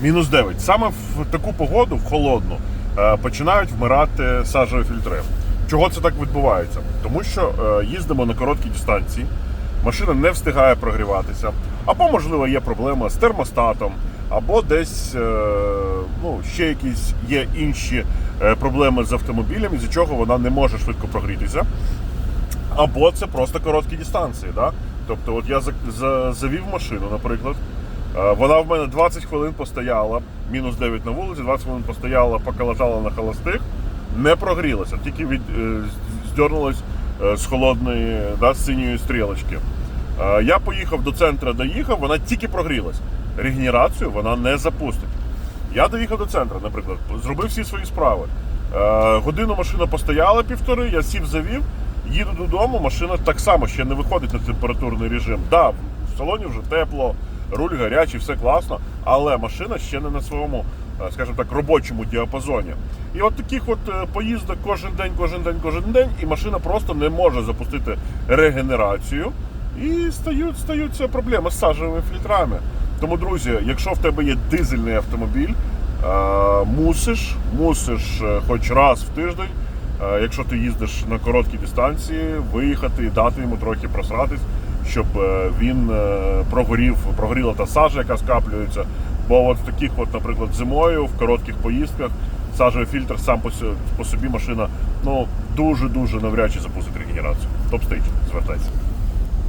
Мінус 9. Саме в таку погоду, в холодну, е, починають вмирати сажові фільтри. Чого це так відбувається? Тому що е, їздимо на короткі дистанції, машина не встигає прогріватися, або, можливо, є проблема з термостатом, або десь е, ну, ще якісь є інші проблеми з автомобілем, із-за чого вона не може швидко прогрітися. Або це просто короткі дистанції. Да? Тобто, от я за, за, завів машину, наприклад. Е, Вона в мене 20 хвилин постояла, мінус 9 на вулиці, 20 хвилин постояла, поки лежала на холостих, не прогрілася, тільки від, е, здернулась е, з холодної да, з синьої стрілочки. Я поїхав до центру, доїхав, вона тільки прогрілась. Регенерацію вона не запустить. Я доїхав до центру, наприклад, зробив всі свої справи. Годину машина постояла півтори, я сів завів, їду додому, машина так само ще не виходить на температурний режим. Да, в салоні вже тепло, руль гарячий, все класно, але машина ще не на своєму, е, скажімо так, робочому діапазоні. І от таких от е, поїздок кожен день, кожен день, кожен день, і машина просто не може запустити регенерацію. І стають, стаються проблеми з сажевими фільтрами. Тому, друзі, якщо в тебе є дизельний автомобіль, е, мусиш, мусиш хоч раз в тиждень, якщо ти їздиш на короткі дистанції, виїхати і дати йому трохи просратись, щоб е, він е, прогорів, прогоріла та сажа, яка скаплюється. Бо от в таких, от, наприклад, зимою, в коротких поїздках, сажовий фільтр сам по, собі машина ну, дуже-дуже навряд чи запустить регенерацію. Топ-стейдж, звертайся.